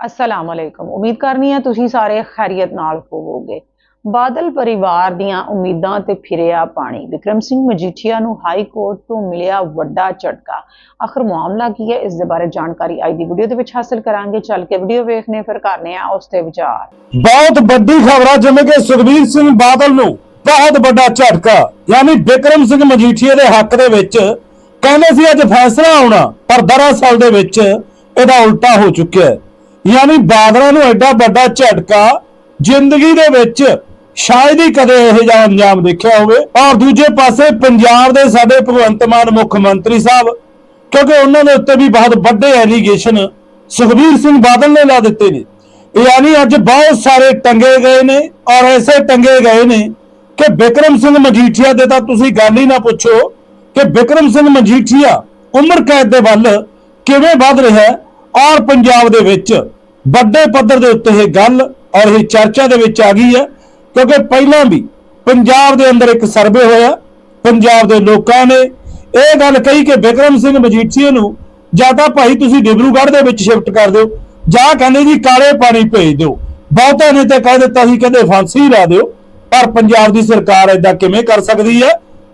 ਅਸਲਾਮ ਅਲੈਕਮ ਉਮੀਦ ਕਰਨੀ ਹੈ ਤੁਸੀਂ ਸਾਰੇ ਖੈਰੀਅਤ ਨਾਲ ਹੋਵੋਗੇ। ਬਾਦਲ ਪਰਿਵਾਰ ਦੀਆਂ ਉਮੀਦਾਂ ਤੇ ਫਿਰਿਆ ਪਾਣੀ। ਵਿਕਰਮ ਸਿੰਘ ਮਜੀਠੀਆ ਨੂੰ ਹਾਈ ਕੋਰਟ ਤੋਂ ਮਿਲਿਆ ਵੱਡਾ ਝਟਕਾ। ਆਖਰ ਮਾਮਲਾ ਕੀ ਹੈ? ਇਸ ਦੇ ਬਾਰੇ ਜਾਣਕਾਰੀ ਅੱਜ ਦੀ ਵੀਡੀਓ ਦੇ ਵਿੱਚ ਹਾਸਲ ਕਰਾਂਗੇ। ਚੱਲ ਕੇ ਵੀਡੀਓ ਵੇਖਨੇ, ਫਿਰ ਕਰਨੇ ਆ ਉਸ ਤੇ ਵਿਚਾਰ। ਬਹੁਤ ਵੱਡੀ ਖਬਰ ਆ ਜਿਵੇਂ ਕਿ ਸੁਖਬੀਰ ਸਿੰਘ ਬਾਦਲ ਨੂੰ ਬਹੁਤ ਵੱਡਾ ਝਟਕਾ, ਯਾਨੀ ਵਿਕਰਮ ਸਿੰਘ ਮਜੀਠੀਆ ਦੇ ਹੱਕ ਦੇ ਵਿੱਚ ਕਹਿੰਦੇ ਸੀ, ਅੱਜ ਫੈਸਲਾ ਆਉਣਾ, ਪਰ ਦਰਅਸਲ ਦੇ ਵਿੱਚ ਇਹਦਾ ਉਲਟਾ ਹੋ ਚੁੱਕਿਆ ਹੈ। ਯਾਨੀ ਬਾਦਲਾਂ ਨੂੰ ਐਡਾ ਵੱਡਾ ਝਟਕਾ ਜ਼ਿੰਦਗੀ ਦੇ ਵਿੱਚ ਸ਼ਾਇਦ ਹੀ ਕਦੇ ਇਹੋ ਜਿਹਾ ਅੰਜਾਮ ਦੇਖਿਆ ਹੋਵੇ। ਔਰ ਦੂਜੇ ਪਾਸੇ ਪੰਜਾਬ ਦੇ ਸਾਡੇ ਭਗਵੰਤ ਮਾਨ ਮੁੱਖ ਮੰਤਰੀ ਸਾਹਿਬ, ਕਿਉਂਕਿ ਉਹਨਾਂ ਦੇ ਉੱਤੇ ਵੀ ਬਹੁਤ ਵੱਡੇ ਐਲੀਗੇਸ਼ਨ ਸੁਖਬੀਰ ਸਿੰਘ ਬਾਦਲ ਨੇ ਲਾ ਦਿੱਤੇ ਨੇ। ਯਾਨੀ ਅੱਜ ਬਹੁਤ ਸਾਰੇ ਟੰਗੇ ਗਏ ਨੇ ਔਰ ਐਸੇ ਟੰਗੇ ਗਏ ਨੇ ਕਿ ਵਿਕਰਮ ਸਿੰਘ ਮਜੀਠੀਆ ਦੇ ਤਾਂ ਤੁਸੀਂ ਗੱਲ ਹੀ ਨਾ ਪੁੱਛੋ ਕਿ ਵਿਕਰਮ ਸਿੰਘ ਮਜੀਠੀਆ ਉਮਰ ਕੈਦ ਦੇ ਵੱਲ ਕਿਵੇਂ ਵੱਧ ਰਿਹਾ ਔਰ ਪੰਜਾਬ ਦੇ ਵਿੱਚ ਵੱਡੇ ਪੱਧਰ ਦੇ ਉੱਤੇ ਇਹ ਗੱਲ ਔਰ ਇਹ ਚਰਚਾ ਦੇ ਵਿੱਚ ਆ ਗਈ ਹੈ, ਕਿਉਂਕਿ ਪਹਿਲਾਂ ਵੀ ਪੰਜਾਬ ਦੇ ਅੰਦਰ ਇੱਕ ਸਰਵੇ ਹੋਇਆ, ਪੰਜਾਬ ਦੇ ਲੋਕਾਂ ਨੇ ਇਹ ਗੱਲ ਕਹੀ ਕਿ ਵਿਕਰਮ ਸਿੰਘ ਮਜੀਠੀਆ ਨੂੰ ਜਾਂ ਤਾਂ ਭਾਈ ਤੁਸੀਂ ਡਿਬਰੂਗੜ੍ਹ ਦੇ ਵਿੱਚ ਸ਼ਿਫਟ ਕਰ ਦਿਓ, ਜਾਂ ਕਹਿੰਦੇ ਜੀ ਕਾਲੇ ਪਾਣੀ ਭੇਜ ਦਿਓ। ਬਹੁਤਿਆਂ ਨੇ ਤਾਂ ਕਹਿ ਦਿੱਤਾ ਸੀ, ਕਹਿੰਦੇ ਫਾਂਸੀ ਲਾ ਦਿਓ, ਪਰ ਪੰਜਾਬ ਦੀ ਸਰਕਾਰ ਏਦਾਂ ਕਿਵੇਂ ਕਰ ਸਕਦੀ ਹੈ?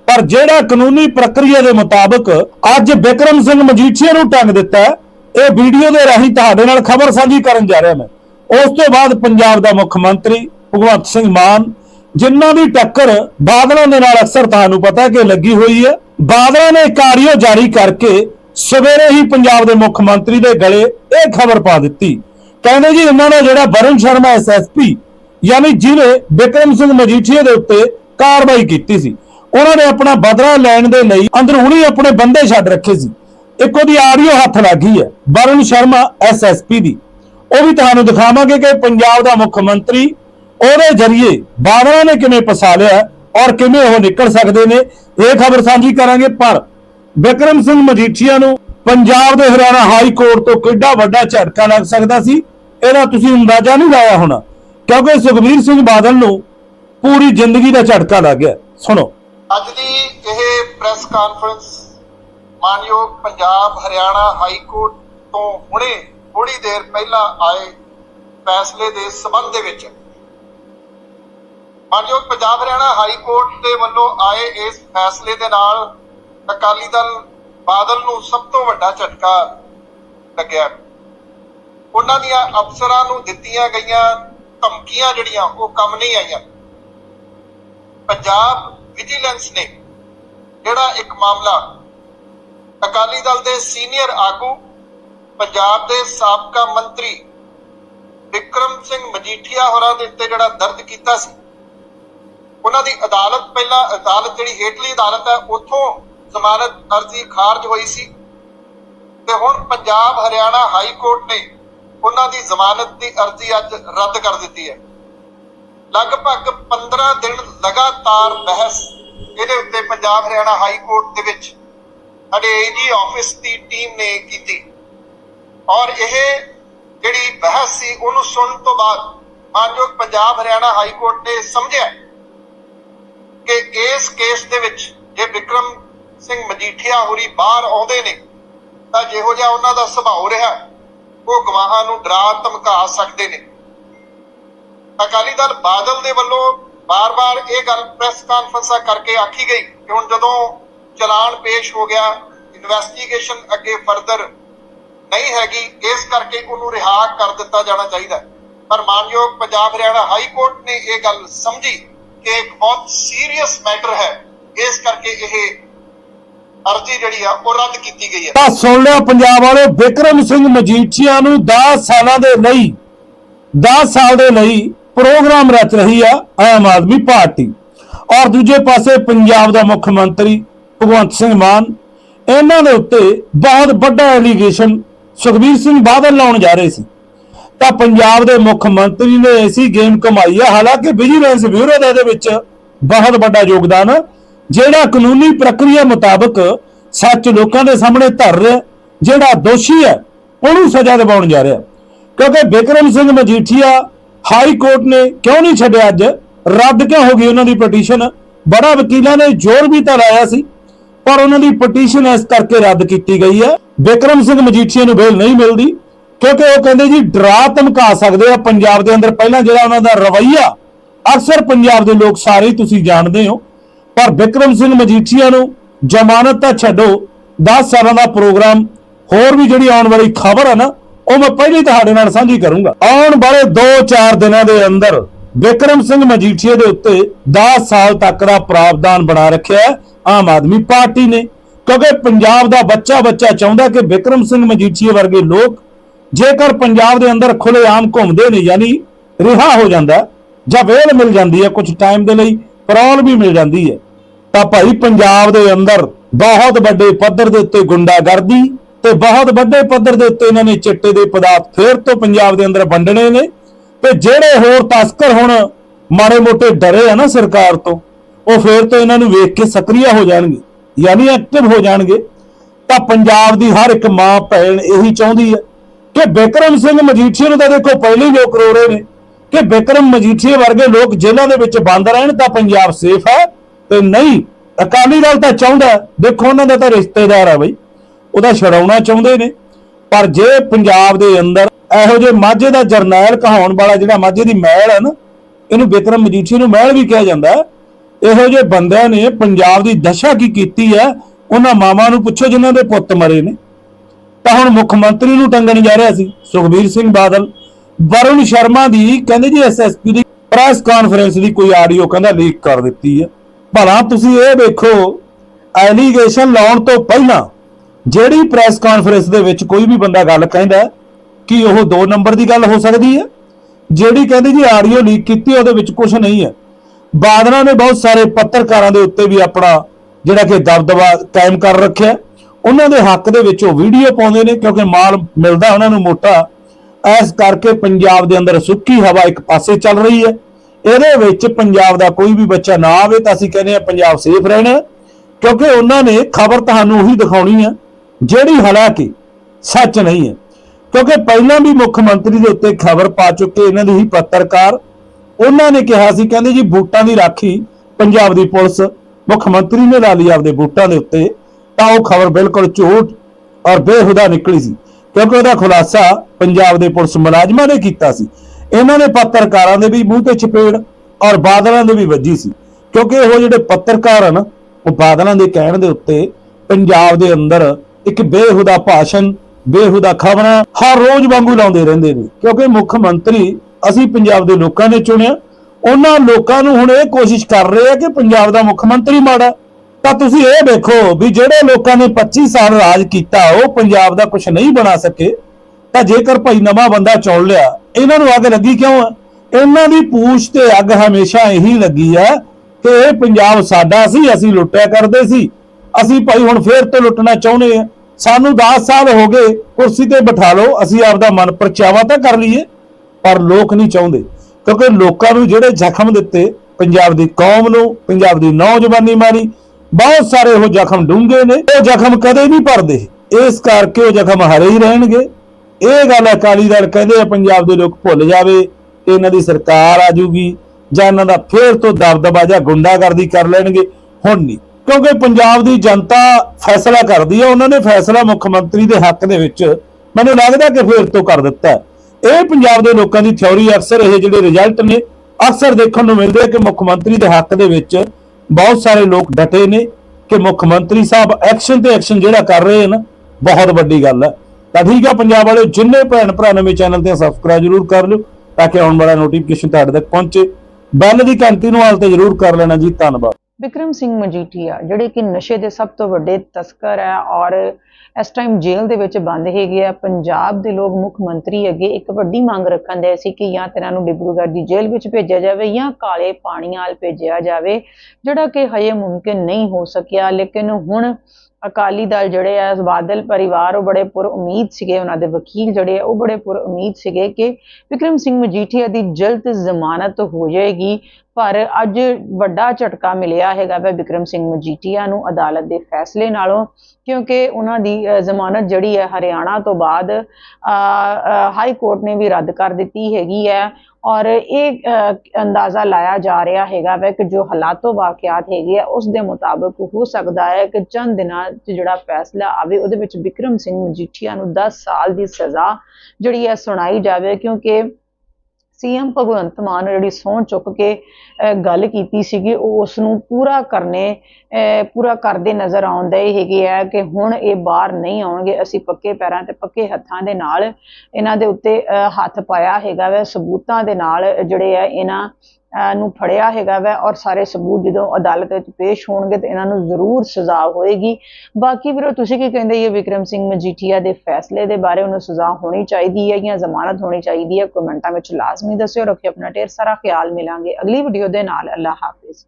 ਪਰ ਜਿਹੜਾ ਕਾਨੂੰਨੀ ਪ੍ਰਕਿਰਿਆ ਦੇ ਮੁਤਾਬਕ ਅੱਜ ਵਿਕਰਮ ਸਿੰਘ ਮਜੀਠੀਆ ਨੂੰ ਟੰਗ ਦਿੱਤਾ ਇਹ ਵੀਡੀਓ ਦੇ ਰਾਹੀਂ ਤੁਹਾਡੇ ਨਾਲ ਖਬਰ ਸਾਂਝੀ ਕਰਨ ਜਾ ਰਿਹਾ ਮੈਂ। ਉਸ ਤੋਂ ਬਾਅਦ ਪੰਜਾਬ ਦਾ ਮੁੱਖ ਮੰਤਰੀ ਭਗਵੰਤ ਸਿੰਘ ਮਾਨ, ਜਿਨ੍ਹਾਂ ਦੀ ਟੱਕਰ ਬਾਦਲਾਂ ਦੇ ਨਾਲ ਅਕਸਰ ਤੁਹਾਨੂੰ ਪਤਾ ਕਿ ਲੱਗੀ ਹੋਈ ਹੈ, ਬਾਦਲਾਂ ਨੇ ਇੱਕ ਆਡੀਓ ਜਾਰੀ ਕਰਕੇ ਸਵੇਰੇ ਹੀ ਪੰਜਾਬ ਦੇ ਮੁੱਖ ਮੰਤਰੀ ਦੇ ਗਲੇ ਇਹ ਖਬਰ ਪਾ ਦਿੱਤੀ। ਕਹਿੰਦੇ ਜੀ, ਇਹਨਾਂ ਨੇ ਜਿਹੜਾ ਵਰੁਣ ਸ਼ਰਮਾ ਐਸਐਸਪੀ ਯਾਨੀ ਜਿਹਨੇ ਬਿਕਰਮ ਸਿੰਘ ਮਜੀਠੀਆ ਦੇ ਉੱਤੇ ਕਾਰਵਾਈ ਕੀਤੀ ਸੀ। ਉਹਨਾਂ ਨੇ ਆਪਣਾ ਬਦਲਾ ਲੈਣ ਦੇ ਲਈ ਅੰਦਰੂਨੀ ਆਪਣੇ ਬੰਦੇ ਛੱਡ ਰੱਖੇ ਸੀ। ਇੱਕ ਉਹਦੀ ਆਡੀਓ ਹੱਥ ਲੱਗੀ ਹੈ, ਵਰੁਣ ਸ਼ਰਮਾ ਐਸਐਸਪੀ ਦੀ। ਉਹ ਵੀ ਤੁਹਾਨੂੰ ਦਿਖਾਵਾਂਗੇ ਕਿ ਪੰਜਾਬ ਦਾ ਮੁੱਖ ਮੰਤਰੀ, ਉਹਦੇ ਜ਼ਰੀਏ ਬਾਦਲਾਂ ਨੇ ਕਿਵੇਂ ਫਸਾ ਲਿਆ ਔਰ ਕਿਵੇਂ ਉਹ ਨਿਕਲ ਸਕਦੇ ਨੇ, ਇਹ ਖਬਰ ਸਾਂਝੀ ਕਰਾਂਗੇ। ਪਰ ਵਿਕਰਮ ਸਿੰਘ ਮਜੀਠੀਆ ਨੂੰ ਪੰਜਾਬ ਦੇ ਹਰਿਆਣਾ ਹਾਈ ਕੋਰਟ ਤੋਂ ਕਿੱਡਾ ਵੱਡਾ ਝਟਕਾ ਲੱਗ ਸਕਦਾ ਸੀ, ਇਹਦਾ ਤੁਸੀਂ ਅੰਦਾਜ਼ਾ ਨਹੀਂ ਲਾਇਆ ਹੋਣਾ, ਕਿਉਂਕਿ ਸੁਖਬੀਰ ਸਿੰਘ ਬਾਦਲ ਨੂੰ ਪੂਰੀ ਜ਼ਿੰਦਗੀ ਦਾ ਝਟਕਾ ਲੱਗ ਗਿਆ। ਸੁਣੋ। ਅੱਜ ਦੀ ਇਹ ਪ੍ਰੈਸ ਕਾਨਫਰੰਸ ਮਾਨਯੋਗ ਪੰਜਾਬ ਹਰਿਆਣਾ ਹਾਈ ਕੋਰਟ ਤੋਂ ਹੁਣੇ ਥੋੜੀ ਦੇਰ ਪਹਿਲਾਂ ਆਏ ਫੈਸਲੇ ਦੇ ਸਬੰਧ ਦੇ ਵਿੱਚ। ਮਾਨਯੋਗ ਪੰਜਾਬ ਹਰਿਆਣਾ ਹਾਈ ਕੋਰਟ ਦੇ ਵੱਲੋਂ ਆਏ ਇਸ ਫੈਸਲੇ ਦੇ ਨਾਲ ਅਕਾਲੀ ਦਲ ਬਾਦਲ ਨੂੰ ਸਭ ਤੋਂ ਵੱਡਾ ਝਟਕਾ ਲੱਗਿਆ। ਉਹਨਾਂ ਦੀਆਂ ਅਫਸਰਾਂ ਨੂੰ ਦਿੱਤੀਆਂ ਗਈਆਂ ਧਮਕੀਆਂ ਜਿਹੜੀਆਂ ਉਹ ਕੰਮ ਨਹੀਂ ਆਈਆਂ। ਪੰਜਾਬ ਵਿਜੀਲੈਂਸ ਨੇ ਜਿਹੜਾ ਇੱਕ ਮਾਮਲਾ ਅਕਾਲੀ ਦਲ ਦੇ ਸੀਨੀਅਰ ਆਗੂ, ਪੰਜਾਬ ਦੇ ਸਾਬਕਾ ਮੰਤਰੀ ਵਿਕਰਮ ਸਿੰਘ ਮਜੀਠੀਆ ਹੋਰਾਂ ਦੇ ਉੱਤੇ ਜਿਹੜਾ ਦਰਜ ਕੀਤਾ ਸੀ। ਉਹਨਾਂ ਦੀ ਅਦਾਲਤ ਪਹਿਲਾਂ, ਅਦਾਲਤ ਜਿਹੜੀ ਹੇਠਲੀ ਅਦਾਲਤ ਹੈ, ਉੱਥੋਂ ਜ਼ਮਾਨਤ ਅਰਜ਼ੀ ਖਾਰਜ ਹੋਈ ਸੀ। ਤੇ ਹੁਣ ਪੰਜਾਬ ਹਰਿਆਣਾ ਹਾਈ ਕੋਰਟ ਨੇ ਉਹਨਾਂ ਦੀ ਜ਼ਮਾਨਤ ਦੀ ਅਰਜ਼ੀ ਅੱਜ ਰੱਦ ਕਰ ਦਿੱਤੀ ਹੈ। ਲਗਭਗ 15 ਦਿਨ ਲਗਾਤਾਰ ਬਹਿਸ ਇਹਦੇ ਉੱਤੇ ਪੰਜਾਬ ਹਰਿਆਣਾ ਹਾਈ ਕੋਰਟ ਦੇ ਵਿੱਚ ਸਾਡੇ ਏਜੀ ਆਫਿਸ ਦੀ ਟੀਮ ਨੇ ਕੀਤੀ। ਔਰ ਇਹ ਜਿਹੜੀ ਬਹਿਸ ਸੀ, ਉਹਨੂੰ ਸੁਣਨ ਤੋਂ ਬਾਅਦ ਮਾਨਯੋਗ ਪੰਜਾਬ ਹਰਿਆਣਾ ਹਾਈ ਕੋਰਟ ਨੇ ਸਮਝਿਆ ਕਿ ਇਸ ਕੇਸ ਦੇ ਵਿੱਚ ਜੇ ਵਿਕਰਮ ਸਿੰਘ ਮਜੀਠੀਆ ਹੋਰੀ ਬਾਹਰ ਆਉਂਦੇ ਨੇ, ਤਾਂ ਜਿਹੋ ਜਿਹਾ ਉਹਨਾਂ ਦਾ ਸੁਭਾਅ ਰਿਹਾ, ਉਹ ਗਵਾਹਾਂ ਨੂੰ ਡਰਾ ਧਮਕਾ ਸਕਦੇ ਨੇ। ਅਕਾਲੀ ਦਲ ਬਾਦਲ ਦੇ ਵੱਲੋਂ ਬਾਰ-ਬਾਰ ਇਹ ਗੱਲ ਪ੍ਰੈਸ ਕਾਨਫਰੰਸਾਂ ਕਰਕੇ ਆਖੀ ਗਈ ਕਿ ਹੁਣ ਜਦੋਂ ਚਲਾਨ ਪੇਸ਼ ਹੋ ਗਿਆ ਇਨਵੈਸਟੀਗੇਸ਼ਨ ਅੱਗੇ ਫਰਦਰ ਨਹੀਂ ਹੈਗੀ, ਇਸ ਕਰਕੇ ਉਹਨੂੰ ਰਿਹਾ ਕਰ ਦਿੱਤਾ ਜਾਣਾ ਚਾਹੀਦਾ ਪਰ ਮਾਨਯੋਗ ਪੰਜਾਬ ਹਰਿਆਣਾ ਹਾਈ ਕੋਰਟ ਨੇ ਇਹ ਗੱਲ ਸਮਝੀ ਕਿ ਇੱਕ ਬਹੁਤ ਸੀਰੀਅਸ ਮੈਟਰ ਹੈ। ਇਸ ਕਰਕੇ ਇਹ ਅਰਜ਼ੀ ਜਿਹੜੀ ਆ, ਉਹ ਰੱਦ ਕੀਤੀ ਗਈ ਹੈ। ਤਾਂ ਸੁਣ ਲਿਆ ਪੰਜਾਬ ਵਾਲੇ, ਵਿਕਰਮ ਸਿੰਘ ਮਜੀਠੀਆ ਨੂੰ 10 ਸਾਲਾਂ ਦੇ ਲਈ 10 ਸਾਲ ਦੇ ਲਈ ਪ੍ਰੋਗਰਾਮ ਰਚ ਰਹੀ ਆ ਆਮ ਆਦਮੀ ਪਾਰਟੀ। ਔਰ ਦੂਜੇ ਪਾਸੇ ਪੰਜਾਬ ਦਾ ਮੁੱਖ ਮੰਤਰੀ ਭਗਵੰਤ ਸਿੰਘ ਮਾਨ, ਇਹਨਾਂ ਦੇ ਉੱਤੇ ਬਹੁਤ ਵੱਡਾ ਐਲੀਗੇਸ਼ਨ ਸੁਖਬੀਰ ਸਿੰਘ ਬਾਦਲ ਲਾਉਣ ਜਾ ਰਹੇ ਸੀ। ਤਾਂ ਪੰਜਾਬ ਦੇ ਮੁੱਖ ਮੰਤਰੀ ਨੇ ਐਸੀ ਗੇਮ ਕਮਾਈ ਆ, ਹਾਲਾਂਕਿ ਵਿਜੀਲੈਂਸ ਬਿਊਰੋ ਦਾ ਇਹਦੇ ਵਿੱਚ ਬਹੁਤ ਵੱਡਾ ਯੋਗਦਾਨ, ਜਿਹੜਾ ਕਾਨੂੰਨੀ ਪ੍ਰਕਿਰਿਆ ਮੁਤਾਬਕ ਸੱਚ ਲੋਕਾਂ ਦੇ ਸਾਹਮਣੇ ਧਰ ਰਿਹਾ, ਜਿਹੜਾ ਦੋਸ਼ੀ ਹੈ, ਉਹਨੂੰ ਸਜ਼ਾ ਦਿਵਾਉਣ ਜਾ ਰਿਹਾ। ਕਿਉਂਕਿ ਬਿਕਰਮ ਸਿੰਘ ਮਜੀਠੀਆ ਹਾਈ ਕੋਰਟ ਨੇ ਕਿਉਂ ਨਹੀਂ ਛੱਡਿਆ ਅੱਜ? ਰੱਦ ਕਿਉਂ ਹੋ ਗਈ ਉਹਨਾਂ ਦੀ ਪਟੀਸ਼ਨ ਬੜਾ ਵਕੀਲਾਂ ਨੇ ਜ਼ੋਰ ਵੀ ਤਾਂ ਲਾਇਆ ਸੀ। ਪਰ ਉਹਨਾਂ ਦੀ ਪਟੀਸ਼ਨ ਇਸ ਕਰਕੇ ਰੱਦ ਕੀਤੀ ਗਈ ਹੈ। ਬਿਕਰਮ ਸਿੰਘ ਮਜੀਠੀਆ ਨੂੰ ਬੇਲ ਨਹੀਂ ਮਿਲਦੀ, ਕਿਉਂਕਿ ਉਹ ਕਹਿੰਦੇ ਜੀ ਡਰਾ ਧਮਕਾ ਸਕਦੇ ਆ। ਪੰਜਾਬ ਦੇ ਅੰਦਰ ਪਹਿਲਾਂ ਜਿਹੜਾ ਉਹਨਾਂ ਦਾ ਰਵਈਆ, ਅਕਸਰ ਪੰਜਾਬ ਦੇ ਲੋਕ ਸਾਰੇ ਤੁਸੀਂ ਜਾਣਦੇ ਹੋ। ਪਰ ਵਿਕਰਮ ਸਿੰਘ ਮਜੀਠੀਆ ਨੂੰ ਜ਼ਮਾਨਤ ਤਾਂ ਛੱਡੋ 10 ਸਾਲਾਂ ਦਾ ਪ੍ਰੋਗਰਾਮ, ਹੋਰ ਵੀ ਜਿਹੜੀ ਆਉਣ ਵਾਲੀ ਖਬਰ ਹੈ ਨਾ, ਉਹ ਮੈਂ ਪਹਿਲੇ ਤੁਹਾਡੇ ਨਾਲ ਸਾਂਝੀ ਕਰੂੰਗਾ। ਆਉਣ ਵਾਲੇ 2-4 ਦਿਨਾਂ ਦੇ ਅੰਦਰ ਵਿਕਰਮ ਸਿੰਘ ਮਜੀਠੀਆ ਦੇ ਉੱਤੇ 10 ਸਾਲ ਤੱਕ ਦਾ ਪ੍ਰਾਵਧਾਨ ਬਣਾ ਰੱਖਿਆ ਆਮ ਆਦਮੀ ਪਾਰਟੀ ਨੇ। ਕਿਉਂਕਿ ਪੰਜਾਬ ਦਾ ਬੱਚਾ ਬੱਚਾ ਚਾਹੁੰਦਾ ਕਿ ਵਿਕਰਮ ਸਿੰਘ ਮਜੀਠੀਆ ਵਰਗੇ ਲੋਕ ਜੇਕਰ ਪੰਜਾਬ ਦੇ ਅੰਦਰ ਖੁੱਲੇਆਮ ਘੁੰਮਦੇ ਨੇ, ਯਾਨੀ ਰਿਹਾ ਹੋ ਜਾਂਦਾ, ਜਾਂ ਵੇਲ ਮਿਲ ਜਾਂਦੀ ਹੈ ਕੁਝ ਟਾਈਮ ਦੇ ਲਈ, ਪਰੌਲ ਵੀ ਮਿਲ ਜਾਂਦੀ ਹੈ, ਤਾਂ ਭਾਈ ਪੰਜਾਬ ਦੇ ਅੰਦਰ ਬਹੁਤ ਵੱਡੇ ਪੱਧਰ ਦੇ ਉੱਤੇ ਗੁੰਡਾਗਰਦੀ ਤੇ ਬਹੁਤ ਵੱਡੇ ਪੱਧਰ ਦੇ ਉੱਤੇ ਇਹਨਾਂ ਨੇ ਚਿੱਟੇ ਦੇ ਪਦਾਰਥ ਫੇਰ ਤੋਂ ਪੰਜਾਬ ਦੇ ਅੰਦਰ ਵੰਡਣੇ ਨੇ। ਤੇ ਜਿਹੜੇ ਹੋਰ ਤਸਕਰ ਹੁਣ ਮਾੜੇ ਮੋਟੇ ਡਰੇ ਆ ਨਾ ਸਰਕਾਰ ਤੋਂ ਉਹ ਫੇਰ ਤੋਂ ਇਹਨਾਂ ਨੂੰ ਵੇਖ ਕੇ ਸਕਰੀਆ ਹੋ ਜਾਣਗੇ, ਯਾਨੀ ਐਕਟਿਵ ਹੋ ਜਾਣਗੇ, ਤਾਂ ਪੰਜਾਬ ਦੀ ਹਰ ਇੱਕ ਮਾਂ ਭੈਣ ਇਹੀ ਚਾਹੁੰਦੀ ਹੈ ਕਿ ਬਿਕਰਮ ਸਿੰਘ ਮਜੀਠੀਆ ਨੂੰ ਤਾਂ ਦੇਖੋ ਪਹਿਲੇ ਲੋਕ ਰੋ ਰਹੇ ਨੇ, ਕਿ ਬਿਕਰਮ ਮਜੀਠੀਆ ਵਰਗੇ ਲੋਕ ਜੇਲ੍ਹਾਂ ਦੇ ਵਿੱਚ ਬੰਦ ਰਹਿਣ ਤਾਂ ਪੰਜਾਬ ਸੇਫ ਹੈ ਤੇ ਨਹੀਂ, ਅਕਾਲੀ ਦਲ ਤਾਂ ਚਾਹੁੰਦਾ ਦੇਖੋ ਉਹਨਾਂ ਦਾ ਤਾਂ ਰਿਸ਼ਤੇਦਾਰ ਆ ਬਈ, ਉਹਦਾ ਛਡਾਉਣਾ ਚਾਹੁੰਦੇ ਨੇ, ਪਰ ਜੇ ਪੰਜਾਬ ਦੇ ਅੰਦਰ ਇਹੋ ਜਿਹੇ ਮਾਝੇ ਦਾ ਜਰਨੈਲ ਕਹਾਉਣ ਵਾਲਾ ਜਿਹੜਾ ਮਾਝੇ ਦੀ ਮਹਿਲ ਹੈ ਨਾ, ਇਹਨੂੰ ਬਿਕਰਮ ਮਜੀਠੀਆ ਨੂੰ ਮਹਿਲ ਵੀ ਕਿਹਾ ਜਾਂਦਾ ਹੈ ਇਹੋ ਜਿਹੇ ਬੰਦਿਆਂ ਨੇ ਪੰਜਾਬ ਦੀ ਦਸ਼ਾ ਕੀ ਕੀਤੀ ਹੈ, ਉਹਨਾਂ ਮਾਵਾਂ ਨੂੰ ਪੁੱਛੋ ਜਿਨ੍ਹਾਂ ਦੇ ਪੁੱਤ ਮਰੇ ਨੇ। ਤਾਂ ਹੁਣ ਮੁੱਖ ਮੰਤਰੀ ਨੂੰ ਟੰਗਣ ਜਾ ਰਿਹਾ ਸੀ, ਸੁਖਬੀਰ ਸਿੰਘ ਬਾਦਲ। ਵਰੁਣ ਸ਼ਰਮਾ ਦੀ ਕਹਿੰਦੇ ਜੀ ਐਸਐਸਪੀ ਦੀ ਪ੍ਰੈਸ ਕਾਨਫਰੰਸ ਦੀ ਕੋਈ ਆਡੀਓ ਕਹਿੰਦਾ ਲੀਕ ਕਰ ਦਿੱਤੀ ਹੈ। ਭਲਾ ਤੁਸੀਂ ਇਹ ਦੇਖੋ ਐਲੀਗੇਸ਼ਨ ਲਾਉਣ ਤੋਂ ਪਹਿਲਾਂ ਜਿਹੜੀ ਪ੍ਰੈਸ ਕਾਨਫਰੰਸ ਦੇ ਵਿੱਚ ਕੋਈ ਵੀ ਬੰਦਾ ਗੱਲ ਕਹਿੰਦਾ ਕਿ ਉਹ ਦੋ ਨੰਬਰ ਦੀ ਗੱਲ ਹੋ ਸਕਦੀ ਹੈ? ਜਿਹੜੀ ਕਹਿੰਦੇ ਜੀ ਆਡੀਓ ਲੀਕ ਕੀਤੀ, ਉਹਦੇ ਵਿੱਚ ਕੁਝ ਨਹੀਂ ਹੈ। ਬਾਦਲਾਂ ਨੇ ਬਹੁਤ ਸਾਰੇ ਪੱਤਰਕਾਰਾਂ ਦੇ ਉੱਤੇ ਵੀ ਆਪਣਾ ਜਿਹੜਾ ਕਿ ਦਬਦਬਾ ਕਾਇਮ ਕਰ ਰੱਖਿਆ ਉਹਨਾਂ ਦੇ ਹੱਕ ਦੇ ਵਿੱਚ ਉਹ ਵੀਡੀਓ ਪਾਉਂਦੇ ਨੇ ਕਿਉਂਕਿ ਮਾਲ ਮਿਲਦਾ ਉਹਨਾਂ ਨੂੰ ਮੋਟਾ। ਐਸ ਕਰਕੇ ਪੰਜਾਬ ਦੇ ਅੰਦਰ ਸੁੱਕੀ ਹਵਾ ਇੱਕ ਪਾਸੇ ਚੱਲ ਰਹੀ ਹੈ। ਇਹਦੇ ਵਿੱਚ ਪੰਜਾਬ ਦਾ ਕੋਈ ਵੀ ਬੱਚਾ ਨਾ ਆਵੇ ਤਾਂ ਅਸੀਂ ਕਹਿੰਦੇ ਆ ਪੰਜਾਬ ਸੇਫ ਰਹਿਣਾ ਕਿਉਂਕਿ ਉਹਨਾਂ ਨੇ ਖਬਰ ਤੁਹਾਨੂੰ ਉਹੀ ਦਿਖਾਉਣੀ ਹੈ, ਜਿਹੜੀ ਹਾਲਾਂਕਿ ਸੱਚ ਨਹੀਂ ਹੈ। ਕਿਉਂਕਿ ਪਹਿਲਾਂ ਵੀ ਮੁੱਖ ਮੰਤਰੀ ਦੇ ਉੱਤੇ ਖਬਰ ਪਾ ਚੁੱਕੇ ਇਹਨਾਂ ਦੇ ਹੀ ਪੱਤਰਕਾਰ ਉਹਨਾਂ ਨੇ ਕਿਹਾ ਸੀ, ਕਹਿੰਦੇ ਜੀ ਬੂਟਾਂ ਦੀ ਰਾਖੀ ਪੰਜਾਬ ਦੀ ਪੁਲਿਸ ਮੁੱਖ ਮੰਤਰੀ ਨੇ ਲਾ ਲਈ ਆਪਦੇ ਬੂਟਾਂ ਦੇ ਉੱਤੇ, ਤਾਂ ਉਹ ਖਬਰ ਬਿਲਕੁਲ ਝੂਠ ਔਰ ਬੇਹੁਦਾ ਨਿਕਲੀ ਸੀ, ਕਿਉਂਕਿ ਉਹਦਾ ਖੁਲਾਸਾ ਪੰਜਾਬ ਦੇ ਪੁਲਿਸ ਮੁਲਾਜ਼ਮਾਂ ਨੇ ਕੀਤਾ ਸੀ। ਇਹਨਾਂ ਨੇ ਪੱਤਰਕਾਰਾਂ ਦੇ ਵੀ ਮੂੰਹ ਤੇ ਚਪੇੜ ਔਰ ਬਾਦਲਾਂ ਦੇ ਵੀ ਵੱਜੀ ਸੀ, ਕਿਉਂਕਿ ਉਹ ਜਿਹੜੇ ਪੱਤਰਕਾਰ ਹਨ, ਉਹ ਬਾਦਲਾਂ ਦੇ ਕਹਿਣ ਦੇ ਉੱਤੇ ਪੰਜਾਬ ਦੇ ਅੰਦਰ ਇੱਕ ਬੇਹੁਦਾ ਭਾਸ਼ਣ, ਬੇਹੁਦਾ ਖਬਰਾਂ ਹਰ ਰੋਜ਼ ਵਾਂਗੂ ਲਾਉਂਦੇ ਰਹਿੰਦੇ ਨੇ, ਕਿਉਂਕਿ ਮੁੱਖ ਮੰਤਰੀ ਅਸੀਂ ਪੰਜਾਬ ਦੇ ਲੋਕਾਂ ਨੇ ਚੁਣਿਆ। ਉਹਨਾਂ ਲੋਕਾਂ ਨੂੰ ਹੁਣ ਇਹ ਕੋਸ਼ਿਸ਼ ਕਰ ਰਹੇ ਆ ਕਿ ਪੰਜਾਬ ਦਾ ਮੁੱਖ ਮੰਤਰੀ ਮਾੜਾ। ਤਾਂ ਤੁਸੀਂ ਇਹ ਵੇਖੋ ਵੀ ਜਿਹੜੇ ਲੋਕਾਂ ਨੇ 25 ਸਾਲ ਰਾਜ ਕੀਤਾ, ਉਹ ਪੰਜਾਬ ਦਾ ਕੁਝ ਨਹੀਂ ਬਣਾ ਸਕੇ। ਤਾਂ ਜੇਕਰ ਭਾਈ ਨਵਾਂ ਬੰਦਾ ਚੁਣ ਲਿਆ, ਇਹਨਾਂ ਨੂੰ ਅੱਗ ਲੱਗੀ ਕਿਉਂ ਹੈ ਇਹਨਾਂ ਦੀ ਪੂਛ ਤੇ ਅੱਗ ਹਮੇਸ਼ਾ ਇਹੀ ਲੱਗੀ ਹੈ ਕਿ ਇਹ ਪੰਜਾਬ ਸਾਡਾ ਸੀ, ਅਸੀਂ ਲੁੱਟਿਆ ਕਰਦੇ ਸੀ। ਅਸੀਂ ਭਾਈ ਹੁਣ ਫੇਰ ਤੋਂ ਲੁੱਟਣਾ ਚਾਹੁੰਦੇ ਆ। ਸਾਨੂੰ 10 ਸਾਲ ਹੋ ਗਏ, ਕੁਰਸੀ ਤੇ ਬਿਠਾ ਲਓ, ਅਸੀਂ ਆਪਦਾ ਮਨ ਪਰਚਾਵਾ ਤਾਂ ਕਰ ਲਈਏ। ਪਰ ਲੋਕ ਨਹੀਂ ਚਾਹੁੰਦੇ। ਕਿਉਂਕਿ ਲੋਕਾਂ ਨੂੰ ਜਿਹੜੇ ਜ਼ਖਮ ਦਿੱਤੇ, ਪੰਜਾਬ ਦੀ ਕੌਮ ਨੂੰ, ਪੰਜਾਬ ਦੀ ਨੌਜਵਾਨੀ ਮਾਰੀ, ਬਹੁਤ ਸਾਰੇ ਉਹ ਜ਼ਖਮ ਡੂੰਘੇ ਨੇ। ਉਹ ਜ਼ਖਮ ਕਦੇ ਨਹੀਂ ਭਰਦੇ। ਇਸ ਕਰਕੇ ਉਹ ਜ਼ਖਮ ਹਰੇ ਹੀ ਰਹਿਣਗੇ। ਇਹ ਗੱਲ ਅਕਾਲੀ ਦਲ ਕਹਿੰਦੇ ਆ, ਪੰਜਾਬ ਦੇ ਲੋਕ ਭੁੱਲ ਜਾਵੇ, ਇਹਨਾਂ ਦੀ ਸਰਕਾਰ ਆ ਜੂਗੀ ਜਾਂ ਇਹਨਾਂ ਦਾ ਫੇਰ ਤੋਂ ਦਬਦਬਾ ਜਾਂ ਗੁੰਡਾਗਰਦੀ ਕਰ ਲੈਣਗੇ। ਹੁਣ ਨਹੀਂ। ਕਿਉਂਕਿ ਪੰਜਾਬ ਦੀ ਜਨਤਾ ਫੈਸਲਾ ਕਰਦੀ ਹੈ ਉਹਨਾਂ ਨੇ ਫੈਸਲਾ ਮੁੱਖ ਮੰਤਰੀ ਦੇ ਹੱਕ ਦੇ ਵਿੱਚ, ਮੈਨੂੰ ਲੱਗਦਾ ਕਿ ਫੇਰ ਤੋਂ ਕਰ ਦਿੱਤਾ। ਇਹ ਪੰਜਾਬ ਦੇ ਲੋਕਾਂ ਦੀ ਥਿਉਰੀ ਅਕਸਰ ਇਹ ਜਿਹੜੇ ਰਿਜ਼ਲਟ ਨੇ, ਅਕਸਰ ਦੇਖਣ ਨੂੰ ਮਿਲਦੇ ਆ ਕਿ ਮੁੱਖ ਮੰਤਰੀ ਦੇ ਹੱਕ ਦੇ ਵਿੱਚ ਬਹੁਤ ਸਾਰੇ ਲੋਕ ਡਟੇ ਨੇ ਕਿ ਮੁੱਖ ਮੰਤਰੀ ਸਾਹਿਬ ਐਕਸ਼ਨ ਤੇ ਐਕਸ਼ਨ ਜਿਹੜਾ ਕਰ ਰਹੇ ਹਨ, ਬਹੁਤ ਵੱਡੀ ਗੱਲ ਹੈ। ਤਾਂ ਠੀਕ ਹੈ ਪੰਜਾਬ ਵਾਲੇ ਜਿੰਨੇ ਭੈਣ ਭਰਾ ਨਵੇਂ ਚੈਨਲ ਤੇ ਸਬਸਕ੍ਰਾਈਬ ਜਰੂਰ ਕਰ ਲਿਓ ਤਾਂ ਕਿ ਆਉਣ ਵਾਲਾ ਨੋਟੀਫਿਕੇਸ਼ਨ ਤੁਹਾਡੇ ਤੱਕ ਪਹੁੰਚੇ। ਬੈਲ ਦੀ ਘੰਟੀ ਨੂੰ ਹਾਲ ਤੇ ਜਰੂਰ ਕਰ ਲੈਣਾ ਜੀ, ਧੰਨਵਾਦ। ਵਿਕਰਮ ਸਿੰਘ ਮਜੀਠੀਆ ਜਿਹੜੇ ਕਿ ਨਸ਼ੇ ਦੇ ਸਭ ਤੋਂ ਵੱਡੇ ਤਸਕਰ ਹੈ ਔਰ ਇਸ ਟਾਈਮ ਜੇਲ੍ਹ ਦੇ ਵਿੱਚ ਬੰਦ ਹੈਗੇ ਆ। ਪੰਜਾਬ ਦੇ ਲੋਕ ਮੁੱਖ ਮੰਤਰੀ ਅੱਗੇ ਇੱਕ ਵੱਡੀ ਮੰਗ ਰੱਖਣ ਦੇ ਸੀ ਕਿ ਜਾਂ ਤੇਨਾਂ ਨੂੰ ਡਿਬਰੂਗੜ੍ਹ ਦੀ ਜੇਲ੍ਹ ਵਿੱਚ ਭੇਜਿਆ ਜਾਵੇ ਜਾਂ ਕਾਲੇ ਪਾਣੀ ਨਾਲ ਭੇਜਿਆ ਜਾਵੇ, ਜਿਹੜਾ ਕਿ ਹਜੇ ਮੁਮਕਿਨ ਨਹੀਂ ਹੋ ਸਕਿਆ। ਲੇਕਿਨ ਹੁਣ ਅਕਾਲੀ ਦਲ ਜਿਹੜੇ ਆ, ਬਾਦਲ ਪਰਿਵਾਰ, ਉਹ ਬੜੇ ਪੁਰ ਉਮੀਦ ਸੀਗੇ, ਉਹਨਾਂ ਦੇ ਵਕੀਲ ਜਿਹੜੇ ਆ, ਉਹ ਬੜੇ ਪੁਰ ਉਮੀਦ ਸੀਗੇ ਕਿ ਵਿਕਰਮ ਸਿੰਘ ਮਜੀਠੀਆ ਦੀ ਜਲਦ ਜ਼ਮਾਨਤ ਹੋ ਜਾਏਗੀ। ਪਰ ਅੱਜ ਵੱਡਾ ਝਟਕਾ ਮਿਲਿਆ ਹੈਗਾ ਵਾ ਵਿਕਰਮ ਸਿੰਘ ਮਜੀਠੀਆ ਨੂੰ ਅਦਾਲਤ ਦੇ ਫੈਸਲੇ ਨਾਲੋਂ, ਕਿਉਂਕਿ ਉਹਨਾਂ ਦੀ ਜ਼ਮਾਨਤ ਜਿਹੜੀ ਹੈ ਹਰਿਆਣਾ ਤੋਂ ਬਾਅਦ ਹਾਈ ਕੋਰਟ ਨੇ ਵੀ ਰੱਦ ਕਰ ਦਿੱਤੀ ਹੈਗੀ ਹੈ। ਔਰ ਇਹ ਅੰਦਾਜ਼ਾ ਲਾਇਆ ਜਾ ਰਿਹਾ ਹੈਗਾ ਵਾ ਕਿ ਜੋ ਹਾਲਾਤੋ ਵਾਕਿਆਤ ਹੈਗੇ ਆ, ਉਸ ਦੇ ਮੁਤਾਬਕ ਹੋ ਸਕਦਾ ਹੈ ਕਿ ਚੰਦ ਦਿਨਾਂ 'ਚ ਜਿਹੜਾ ਫੈਸਲਾ ਆਵੇ, ਉਹਦੇ ਵਿੱਚ ਵਿਕਰਮ ਸਿੰਘ ਮਜੀਠੀਆ ਨੂੰ 10 ਸਾਲ ਦੀ ਸਜ਼ਾ ਜਿਹੜੀ ਹੈ ਸੁਣਾਈ ਜਾਵੇ, ਕਿਉਂਕਿ ਸੀਐਮ ਭਗਵੰਤ ਮਾਨ ਜਿਹੜੀ ਸਹੁੰ ਚੁੱਕ ਕੇ ਗੱਲ ਕੀਤੀ ਸੀਗੀ ਉਹ ਉਸ ਨੂੰ ਪੂਰਾ ਕਰਨੇ ਅਹ, ਪੂਰਾ ਕਰਦੇ ਨਜ਼ਰ ਆਉਂਦੇ ਹੈਗੇ ਆ ਕਿ ਹੁਣ ਇਹ ਬਾਹਰ ਨਹੀਂ ਆਉਣਗੇ ਅਸੀਂ ਪੱਕੇ ਪੈਰਾਂ ਤੇ ਪੱਕੇ ਹੱਥਾਂ ਦੇ ਨਾਲ ਇਹਨਾਂ ਦੇ ਉੱਤੇ ਅਹ, ਹੱਥ ਪਾਇਆ ਹੈਗਾ ਵੈ ਸਬੂਤਾਂ ਦੇ ਨਾਲ ਜਿਹੜੇ ਆ ਇਹਨਾਂ ਨੂੰ ਫੜਿਆ ਹੈਗਾ ਵੈ ਔਰ ਸਾਰੇ ਸਬੂਤ ਜਦੋਂ ਅਦਾਲਤ ਵਿੱਚ ਪੇਸ਼ ਹੋਣਗੇ ਤੇ ਇਹਨਾਂ ਨੂੰ ਜ਼ਰੂਰ ਸਜ਼ਾ ਹੋਏਗੀ। ਬਾਕੀ ਵੀਰੋ, ਤੁਸੀਂ ਕੀ ਕਹਿੰਦੇ ਇਹ ਵਿਕਰਮ ਸਿੰਘ ਮਜੀਠੀਆ ਦੇ ਫੈਸਲੇ ਦੇ ਬਾਰੇ ਉਹਨੂੰ ਸਜ਼ਾ ਹੋਣੀ ਚਾਹੀਦੀ ਹੈ ਜਾਂ ਜ਼ਮਾਨਤ ਹੋਣੀ ਚਾਹੀਦੀ ਹੈ? ਕਮੈਂਟਾਂ ਵਿੱਚ ਲਾਜ਼ਮੀ ਦੱਸਿਓ। ਰੱਖਿਓ ਆਪਣਾ ਢੇਰ ਸਾਰਾ ਖਿਆਲ। ਮਿਲਾਂਗੇ ਅਗਲੀ ਵੀਡੀਓ ਦੇ ਨਾਲ। ਅੱਲਾ ਹਾਫਿਜ਼।